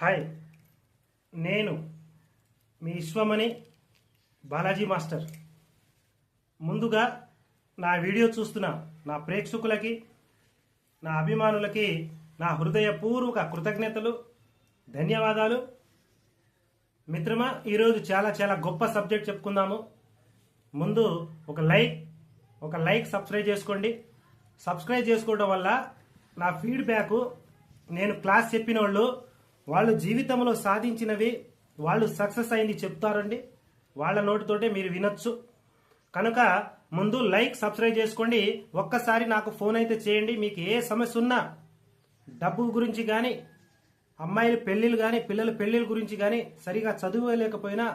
Hi నేను మీ Vishwamani Balaji master. ముందుగా నా వీడియో చూస్తున్న నా ప్రేక్షకులకి నా అభిమానులకి నా హృదయపూర్వక కృతజ్ఞతలు ధన్యవాదాలు. మిత్రమా ఈరోజు చాలా చాలా గొప్ప సబ్జెక్ట్ చెప్పుకుందాము. ముందు ఒక లైక్ ఒక లైక్ సబ్స్క్రైబ్ చేసుకోండి. సబ్స్క్రైబ్ చేసుకోవడం వల్ల నా ఫీడ్బ్యాక్ నేను క్లాస్ చెప్పిన వాళ్ళు వాళ్ళు జీవితంలో సాధించినవి వాళ్ళు సక్సెస్ అయింది చెప్తారండి. వాళ్ళ నోటితోటే మీరు వినొచ్చు. కనుక ముందు లైక్ సబ్స్క్రైబ్ చేసుకోండి. ఒక్కసారి నాకు ఫోన్ అయితే చేయండి. మీకు ఏ సమస్య ఉన్నా డబ్బు గురించి కానీ అమ్మాయిల పెళ్ళిళ్ళు కానీ పిల్లల పెళ్ళిళ్ళ గురించి కానీ సరిగా చదువులేకపోయినా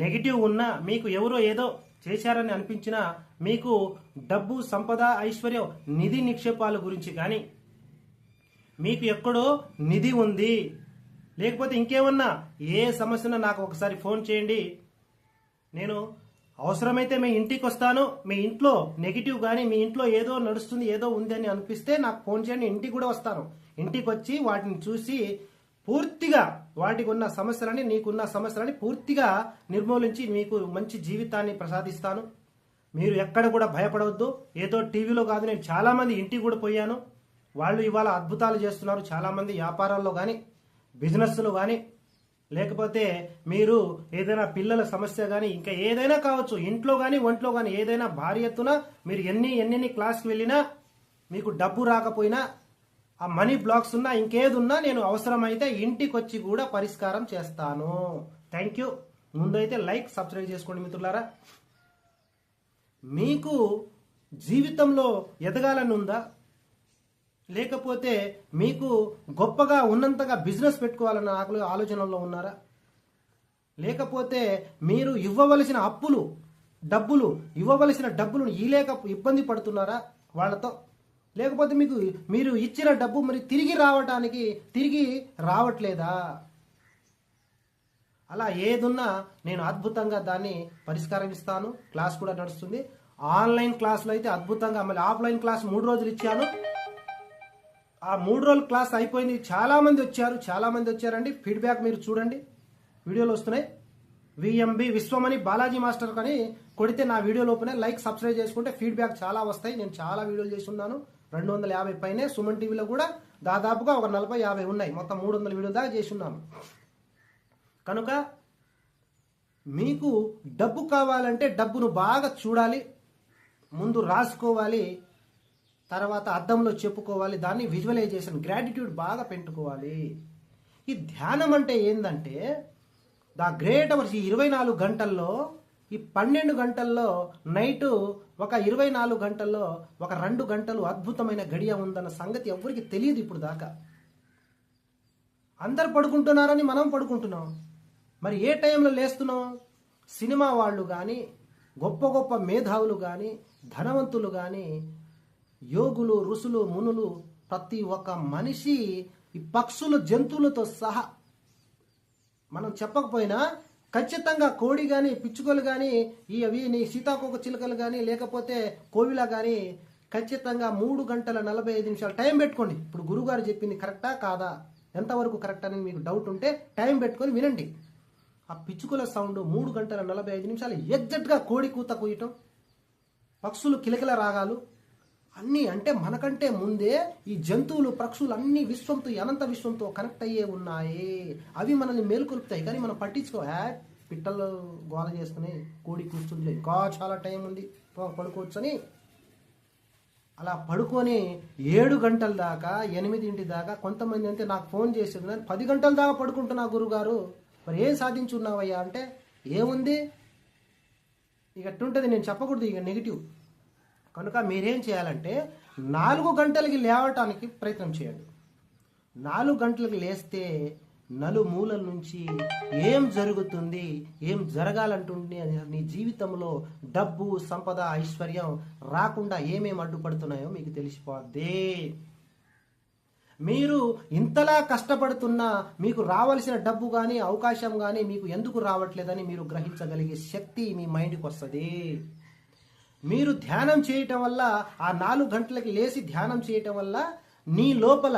నెగిటివ్ ఉన్నా మీకు ఎవరో ఏదో చేశారని అనిపించినా మీకు డబ్బు సంపద ఐశ్వర్యం నిధి నిక్షేపాల గురించి కానీ మీకు ఎక్కడో నిధి ఉంది. లేకపోతే ఇంకేమన్నా ఏ సమస్యన నాకు ఒకసారి ఫోన్ చేయండి. నేను అవసరమైతే మీ ఇంటికి వస్తాను. మీ ఇంట్లో నెగిటివ్ కానీ మీ ఇంట్లో ఏదో నడుస్తుంది ఏదో ఉంది అని అనిపిస్తే నాకు ఫోన్ చేయండి. ఇంటికి కూడా వస్తాను. ఇంటికి వచ్చి వాటిని చూసి పూర్తిగా వాటికి ఉన్న సమస్యలని నీకున్న సమస్యలని పూర్తిగా నిర్మూలించి మీకు మంచి జీవితాన్ని ప్రసాదిస్తాను. మీరు ఎక్కడ కూడా భయపడవద్దు. ఏదో టీవీలో కాదు నేను చాలామంది ఇంటికి కూడా పోయాను. వాళ్ళు ఇవాళ అద్భుతాలు చేస్తున్నారు. చాలామంది వ్యాపారాల్లో కానీ బిజినెస్లో కానీ లేకపోతే మీరు ఏదైనా పిల్లల సమస్య కానీ ఇంకా ఏదైనా కావచ్చు ఇంట్లో కానీ ఒంట్లో కానీ ఏదైనా భారీ ఎత్తున మీరు ఎన్ని ఎన్ని క్లాస్కి వెళ్ళినా మీకు డబ్బు రాకపోయినా ఆ మనీ బ్లాక్స్ ఉన్నా ఇంకేది ఉన్నా నేను అవసరమైతే ఇంటికి వచ్చి కూడా పరిష్కారం చేస్తాను. థ్యాంక్ యూ ముందైతే లైక్ సబ్స్క్రైబ్ చేసుకోండి మిత్రులారా. మీకు జీవితంలో ఎదగాలని ఉందా లేకపోతే మీకు గొప్పగా ఉన్నంతగా బిజినెస్ పెట్టుకోవాలన్న ఆకలి ఆలోచనలో ఉన్నారా? లేకపోతే మీరు ఇవ్వవలసిన అప్పులు డబ్బులు ఇవ్వవలసిన డబ్బులు ఇలేక ఇబ్బంది పడుతున్నారా వాళ్ళతో? లేకపోతే మీకు మీరు ఇచ్చిన డబ్బు మరి తిరిగి రావటానికి తిరిగి రావట్లేదా? అలా ఏదున్నా నేను అద్భుతంగా దాన్ని పరిష్కారం ఇస్తాను క్లాస్ కూడా నడుస్తుంది. ఆన్లైన్ క్లాసులు అయితే అద్భుతంగా మళ్ళీ ఆఫ్లైన్ క్లాస్ మూడు రోజులు ఇచ్చాను. ఆ మూడు రోజుల క్లాస్ అయిపోయింది. చాలా మంది వచ్చారు చాలా మంది వచ్చారండి. ఫీడ్బ్యాక్ మీరు చూడండి. వీడియోలు వస్తున్నాయి. విఎంబి విశ్వమని బాలాజీ మాస్టర్ కానీ కొడితే నా వీడియో లోపలే లైక్ సబ్స్క్రైబ్ చేసుకుంటే ఫీడ్బ్యాక్ చాలా వస్తాయి. నేను చాలా వీడియోలు చేసి ఉన్నాను రెండు వందల యాభై పైనే సుమన్ టీవీలో కూడా దాదాపుగా ఒక నలభై యాభై ఉన్నాయి. మొత్తం మూడు వందల వీడియో దాకా చేసి ఉన్నాను కనుక మీకు డబ్బు కావాలంటే డబ్బును బాగా చూడాలి. ముందు రాసుకోవాలి. తర్వాత అద్దంలో చెప్పుకోవాలి దాన్ని విజువలైజేషన్ గ్రాటిట్యూడ్ బాగా పెట్టుకోవాలి ఈ ధ్యానం అంటే ఏంటంటే ద గ్రేట్ అవర్స్ ఈ ఇరవై నాలుగు గంటల్లో ఈ పన్నెండు గంటల్లో నైట్ ఒక ఇరవై నాలుగు గంటల్లో ఒక రెండు గంటలు అద్భుతమైన గడియ ఉందన్న సంగతి ఎవరికి తెలియదు ఇప్పుడు దాకా. అందరు పడుకుంటున్నారని మనం పడుకుంటున్నాం. మరి ఏ టైంలో లేస్తున్నాం? సినిమా వాళ్ళు కానీ గొప్ప గొప్ప మేధావులు కానీ ధనవంతులు కానీ యోగులు ఋషులు మునులు ప్రతి ఒక్క మనిషి ఈ పక్షులు జంతువులతో సహా మనం చెప్పకపోయినా ఖచ్చితంగా కోడి కానీ పిచ్చుకలు కానీ ఇవి నీ సీతాకోక చిలుకలు కానీ లేకపోతే కోవిల కానీ ఖచ్చితంగా మూడు గంటల నలభై ఐదు నిమిషాలు టైం పెట్టుకోండి. ఇప్పుడు గురుగారు చెప్పింది కరెక్టా కాదా? ఎంతవరకు కరెక్ట్ అని మీకు డౌట్ ఉంటే టైం పెట్టుకొని వినండి. ఆ పిచ్చుకల సౌండ్ మూడు గంటల నలభై ఐదు నిమిషాలు ఎగ్జాక్ట్గా కోడి కూత కూయటం పక్షులు కిలకిల రాగాలు అన్నీ అంటే మనకంటే ముందే ఈ జంతువులు పక్షులు అన్ని విశ్వంతో అనంత విశ్వంతో కనెక్ట్ అయ్యే ఉన్నాయి. అవి మనల్ని మేలుకొలుపుతాయి. కానీ మనం పట్టించుకో యా పిట్టలు గోల చేసుకుని కోడి కూర్చుంది ఇంకా చాలా టైం ఉంది. పడుకోవచ్చని. అలా పడుకొని ఏడు గంటల దాకా ఎనిమిదింటి దాకా కొంతమంది అంతే నాకు ఫోన్ చేసేది పది గంటల దాకా పడుకుంటున్నా గురుగారు. మరి ఏం సాధించున్నావయ్యా అంటే ఏముంది? ఇక అట్టుంటుంది నేను చెప్పకూడదు ఇక నెగిటివ్ కనుక మీరేం చేయాలంటే నాలుగు గంటలకి లేవటానికి ప్రయత్నం చేయండి. నాలుగు గంటలకు లేస్తే నలుమూలల నుంచి ఏం జరుగుతుంది ఏం జరగాలంటుంది నీ జీవితంలో డబ్బు సంపద ఐశ్వర్యం రాకుండా ఏమేమి అడ్డుపడుతున్నాయో మీకు తెలిసిపోద్ది. మీరు ఇంతలా కష్టపడుతున్నా మీకు రావాల్సిన డబ్బు కానీ అవకాశం కానీ మీకు ఎందుకు రావట్లేదని మీరు గ్రహించగలిగే శక్తి మీ మైండ్కి వస్తుంది. మీరు ధ్యానం చేయటం వల్ల ఆ నాలుగు గంటలకి లేచి ధ్యానం చేయటం వల్ల నీ లోపల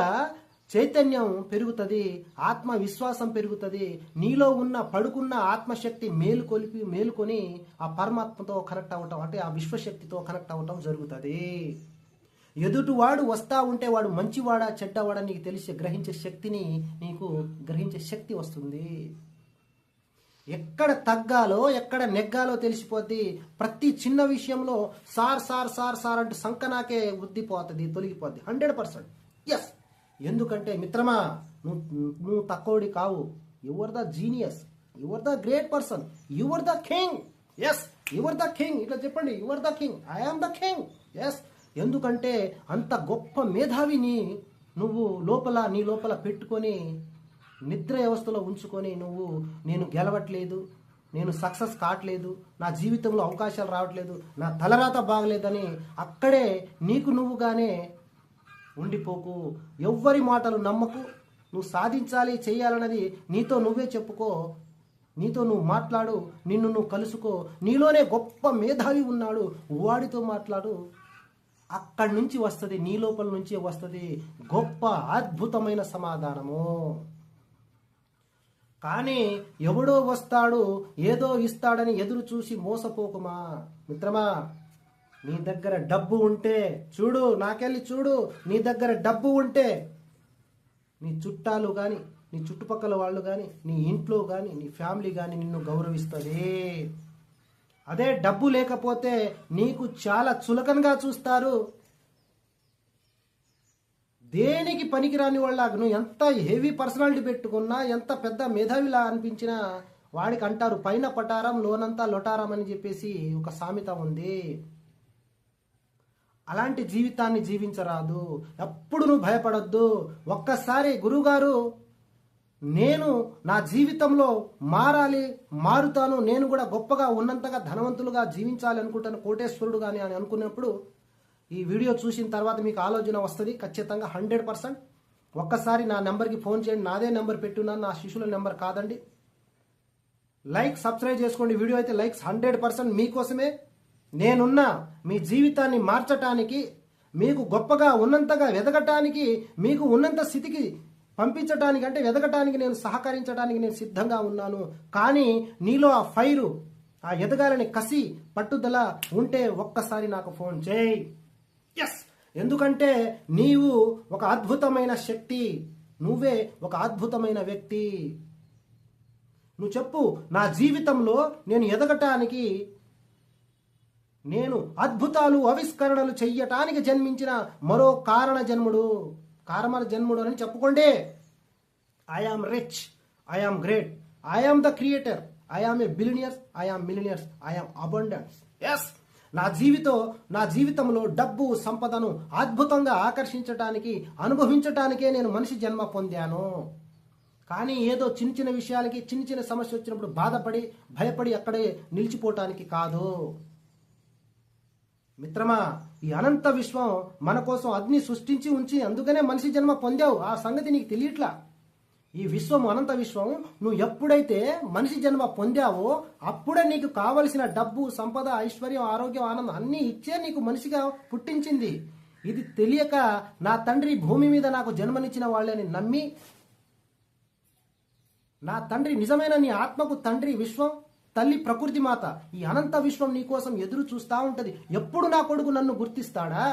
చైతన్యం పెరుగుతుంది ఆత్మవిశ్వాసం పెరుగుతుంది నీలో ఉన్న పడుకున్న ఆత్మశక్తి మేలుకొలిపి మేలుకొని ఆ పరమాత్మతో కనెక్ట్ అవ్వటం అంటే ఆ విశ్వశక్తితో కనెక్ట్ అవ్వటం జరుగుతుంది. ఎదుటివాడు వస్తా ఉంటే వాడు మంచివాడా చెడ్డవాడా నీకు తెలిసి గ్రహించే శక్తిని నీకు గ్రహించే శక్తి వస్తుంది. ఎక్కడ తగ్గాలో ఎక్కడ నెగ్గాలో తెలిసిపోద్ది. ప్రతి చిన్న విషయంలో సార్ సార్ సార్ సార్ అంటూ సంకనాకే ఉద్దిపోతుంది తొలగిపోద్ది. Hundred percent. ఎస్ ఎందుకంటే మిత్రమా నువ్వు నువ్వు తక్కువడి కావు. Your the genius your the great person your the king yes your the king ఇట్లా చెప్పండి. Your the king I am the king yes ఎందుకంటే అంత గొప్ప మేధావిని నువ్వు లోపల నీ లోపల పెట్టుకొని నిద్ర వ్యవస్థలో ఉంచుకొని నువ్వు నేను గెలవట్లేదు నేను సక్సెస్ కావట్లేదు నా జీవితంలో అవకాశాలు రావట్లేదు నా తలరాత బాగలేదని అక్కడే నీకు నువ్వుగానే ఉండిపోకు. ఎవ్వరి మాటలు నమ్మకు. నువ్వు సాధించాలి చేయాలన్నది నీతో నువ్వే చెప్పుకో. నీతో నువ్వు మాట్లాడు నిన్ను నువ్వు కలుసుకో. నీలోనే గొప్ప మేధావి ఉన్నాడు. వాడితో మాట్లాడు. అక్కడి నుంచి వస్తుంది నీ లోపల నుంచే వస్తుంది గొప్ప అద్భుతమైన సమాధానము. కానీ ఎవడో వస్తాడు ఏదో ఇస్తాడని ఎదురు చూసి మోసపోకుమా? మిత్రమా నీ దగ్గర డబ్బు ఉంటే చూడు నాకెళ్ళి చూడు నీ దగ్గర డబ్బు ఉంటే. నీ చుట్టాలు కానీ నీ చుట్టుపక్కల వాళ్ళు కానీ నీ ఇంట్లో కానీ నీ ఫ్యామిలీ కానీ నిన్ను గౌరవిస్తుంది. అదే డబ్బు లేకపోతే నీకు చాలా చులకనగా చూస్తారు. దేనికి పనికిరాని వాళ్ళకు నువ్వు ఎంత హెవీ పర్సనాలిటీ పెట్టుకున్నా ఎంత పెద్ద మేధావిలా అనిపించినా వాడికి అంటారు పైన పటారం లోనంతా లొటారం అని చెప్పేసి ఒక సామెత ఉంది. అలాంటి జీవితాన్ని జీవించరాదు. ఎప్పుడు నువ్వు భయపడొద్దు. ఒక్కసారి గురువుగారు నేను నా జీవితంలో మారాలి మారుతాను నేను కూడా గొప్పగా ఉన్నంతగా ధనవంతులుగా జీవించాలి అనుకుంటాను కోటేశ్వరుడు కానీ అని అనుకున్నప్పుడు ఈ వీడియో చూసిన తర్వాత మీకు ఆలోచన వస్తుంది. ఖచ్చితంగా హండ్రెడ్ పర్సెంట్. ఒక్కసారి నా నెంబర్కి ఫోన్ చేయండి. నాదే నెంబర్ పెట్టున్నాను. నా శిష్యుల నెంబర్ కాదండి. లైక్ సబ్స్క్రైబ్ చేసుకోండి. వీడియో అయితే లైక్స్ హండ్రెడ్ పర్సెంట్ మీకోసమే. నేనున్నా మీ జీవితాన్ని మార్చటానికి మీకు గొప్పగా ఉన్నంతగా వెదగటానికి మీకు ఉన్నంత స్థితికి పంపించటానికి అంటే వెదగటానికి నేను సహకరించడానికి నేను సిద్ధంగా ఉన్నాను. కానీ నీలో ఆ ఫైరు ఆ ఎదగాలని కసి పట్టుదల ఉంటే ఒక్కసారి నాకు ఫోన్ చేయి. ఎస్ ఎందుకంటే నీవు ఒక అద్భుతమైన శక్తి నువ్వే ఒక అద్భుతమైన వ్యక్తి. నువ్వు చెప్పు నా జీవితంలో నేను ఎదగటానికి నేను అద్భుతాలు ఆవిష్కరణలు చెయ్యటానికి జన్మించిన మరో కారణ జన్ముడు కారణ జన్ముడు అని చెప్పుకోండి. I am rich I am great I am the creator I am a billionaires I am millionaires I am abundance yes నా జీవితం నా జీవితంలో డబ్బు సంపదను అద్భుతంగా ఆకర్షించటానికి అనుభవించటానికే నేను మనిషి జన్మ పొందాను. కానీ ఏదో చిన్న చిన్న విషయాలకి చిన్న చిన్న సమస్య వచ్చినప్పుడు బాధపడి భయపడి అక్కడే నిలిచిపోవటానికి కాదు. మిత్రమా ఈ అనంత విశ్వం మన కోసం అగ్ని సృష్టించి ఉంచి అందుకనే మనిషి జన్మ పొందావు. ఆ సంగతి నీకు తెలియట్లా? ఈ విశ్వం అనంత విశ్వం నువ్వు ఎప్పుడైతే మనిషి జన్మ పొందావో అప్పుడే నీకు కావలసిన డబ్బు సంపద ఐశ్వర్యం ఆరోగ్యం ఆనందం అన్నీ ఇచ్చే నీకు మనిషిగా పుట్టించింది. ఇది తెలియక నా తండ్రి భూమి మీద నాకు జన్మనిచ్చిన వాళ్ళని నమ్మి నా తండ్రి నిజమైన నీ ఆత్మకు తండ్రి విశ్వం తల్లి ప్రకృతి మాత ఈ అనంత విశ్వం నీ కోసం ఎదురు చూస్తూ ఉంటుంది. ఎప్పుడు నా కొడుకు నన్ను గుర్తిస్తాడా?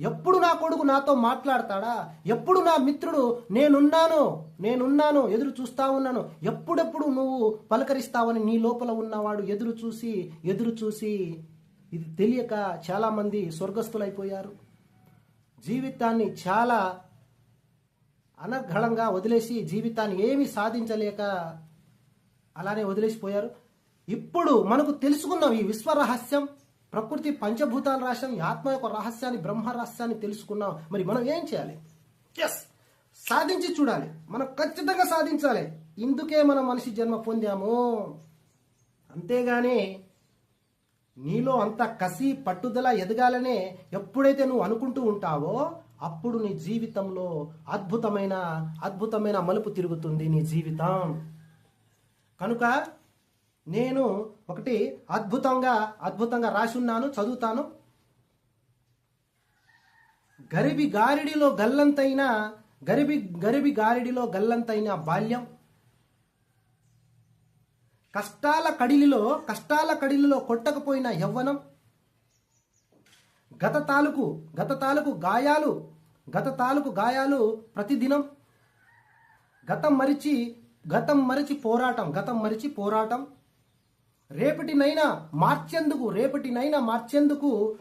ఎప్పుడు నా కొడుకు నాతో మాట్లాడతాడా? ఎప్పుడు నా మిత్రుడు నేనున్నాను నేనున్నాను ఎదురు చూస్తా ఉన్నాను. ఎప్పుడెప్పుడు నువ్వు పలకరిస్తావని నీ లోపల ఉన్నవాడు ఎదురు చూసి ఎదురు చూసి ఇది తెలియక చాలామంది స్వర్గస్థులైపోయారు. జీవితాన్ని చాలా అనర్ఘళంగా వదిలేసి జీవితాన్ని ఏమీ సాధించలేక అలానే వదిలేసిపోయారు. ఇప్పుడు మనకు తెలుసుకున్నాం ఈ విశ్వరహస్యం ప్రకృతి పంచభూతాల రహస్యం ఆత్మ యొక్క రహస్యాన్ని బ్రహ్మ రహస్యాన్ని తెలుసుకున్నాం. మరి మనం ఏం చేయాలి? ఎస్ సాధించి చూడాలి. మనం ఖచ్చితంగా సాధించాలి. ఇందుకే మనం మనిషి జన్మ పొందాము. అంతేగాని నీలో అంత కసి పట్టుదల ఎదగాలనే ఎప్పుడైతే నువ్వు అనుకుంటూ ఉంటావో అప్పుడు నీ జీవితంలో అద్భుతమైన అద్భుతమైన మలుపు తిరుగుతుంది నీ జీవితం. కనుక నేను ఒకటి అద్భుతంగా అద్భుతంగా రాసి ఉన్నాను చదువుతాను. గరిబి గారిడిలో గల్లంతైన గరిబి గరిబి గారిడిలో గల్లంతైన బాల్యం. కష్టాల కడిలిలో కష్టాల కడిలిలో కొట్టకపోయిన యవ్వనం. గత తాలూకు గత తాలూకు గాయాలు గత తాలూకు గాయాలు ప్రతిదినం. గతం మరిచి గతం మరిచి పోరాటం గతం మరిచి పోరాటం. రేపటినైనా మార్చేందుకు రేపటినైనా మార్చేందుకు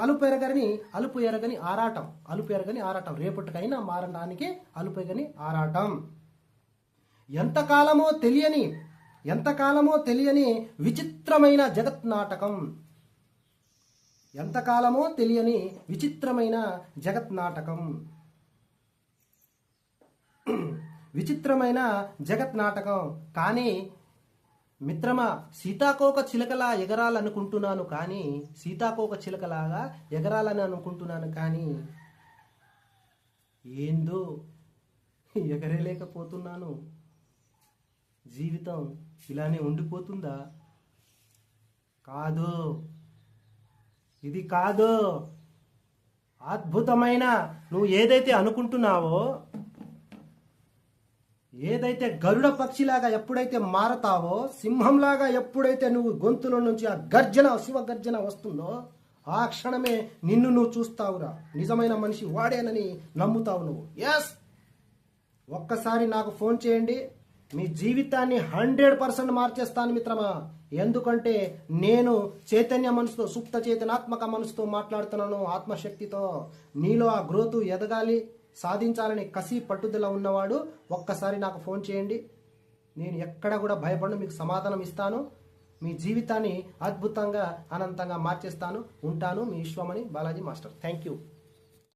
అలుపు ఎరగని అలుపు ఎరగని ఆరాటం అలుపు ఎరగని ఆరాటం. రేపటికైనా మారడానికి అలుపు ఎరగని ఆరాటం. ఎంతకాలమో తెలియని ఎంతకాలమో తెలియని విచిత్రమైన జగత్ నాటకం. ఎంతకాలమో తెలియని విచిత్రమైన జగత్ నాటకం. విచిత్రమైన జగత్ నాటకం. కానీ మిత్రమా సీతాకోక చిలకలా ఎగరాలనుకుంటున్నాను కానీ సీతాకోక చిలకలాగా ఎగరాలని అనుకుంటున్నాను కానీ ఏందో ఎగరేలేకపోతున్నాను. జీవితం ఇలానే ఉండిపోతుందా? కాదు ఇది కాదు అద్భుతమైన నువ్వు ఏదైతే అనుకుంటున్నావో ఏదైతే గరుడ పక్షిలాగా ఎప్పుడైతే మారతావో సింహంలాగా ఎప్పుడైతే నువ్వు గొంతులో నుంచి ఆ గర్జన శివ గర్జన వస్తుందో ఆ క్షణమే నిన్ను నువ్వు చూస్తావురా. నిజమైన మనిషి వాడేనని నమ్ముతావు నువ్వు. ఎస్ ఒక్కసారి నాకు ఫోన్ చేయండి. మీ జీవితాన్ని హండ్రెడ్ పర్సెంట్ మార్చేస్తాను మిత్రమా. ఎందుకంటే నేను చైతన్య మనసుతో సుప్త చైతన్యాత్మక మనసుతో మాట్లాడుతున్నాను ఆత్మశక్తితో. నీలో ఆ గ్రోత్ ఎదగాలి. సాధించాలని కసి పట్టుదల ఉన్నవాడు ఒక్కసారి నాకు ఫోన్ చేయండి. నేను ఎక్కడ కూడా భయపడను మీకు సమాధానం ఇస్తాను. మీ జీవితాన్ని అద్భుతంగా అనంతంగా మార్చేస్తాను ఉంటాను మీ Vishwamani Balaji master. Thank you